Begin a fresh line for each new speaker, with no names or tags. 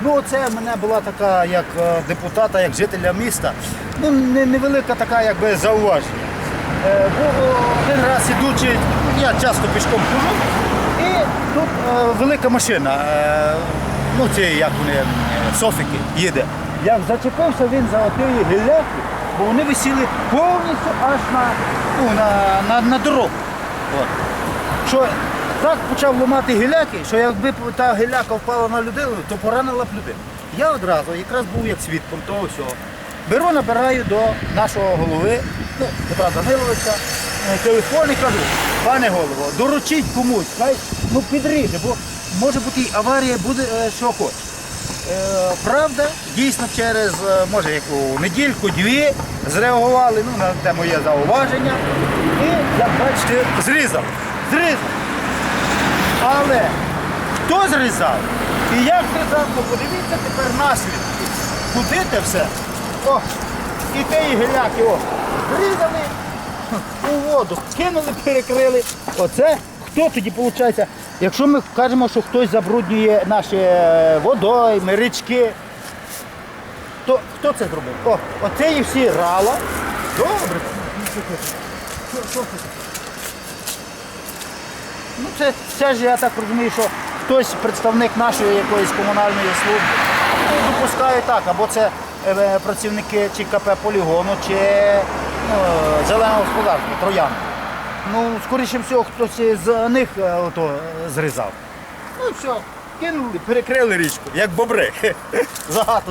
Ну, це в мене була така, як е, депутата, як жителя міста. Ну, невелика така, якби зауваження. Е, Був один раз ідучи, я часто пішком хожу, і тут е, велика машина. ну, ці, як вони, софіки, їде. Як зачепився він за отої гіляки, бо вони висіли повністю аж на, ну, на, на, на дорогу. От. Що так почав ламати гіляки, що якби та гіляка впала на людину, то поранила б людину. Я одразу, якраз був як свідком того всього. Беру, набираю до нашого голови, ну, Петра Даниловича, е, телефон і кажу, пане голово, доручіть комусь, хай ну, підріже, бо може бути і аварія, буде е, що хоче. Правда, дійсно через, е, може, яку недільку, дві зреагували ну, на те моє зауваження. І, як бачите, зрізав. Зрізав. Але хто зрізав і як зрізав, то подивіться тепер наслідки. Куди те все? О, і те і геляки, о, зрізали у воду, кинули, перекрили. Оце хто тоді виходить? Якщо ми кажемо, що хтось забруднює наші е, водойми, річки, то хто це зробив? О, оце і всі рала. Добре. Що, це? Ну це, це ж я так розумію, що хтось, представник нашої якоїсь комунальної служби, ну, допускає так, або це е, працівники чи КП полігону, чи ну, е, зеленого господарства, троян. Ну, скоріше всього, хтось з них е, ото, е, зрізав. Ну все, кинули, перекрили річку, як бобри. Загато.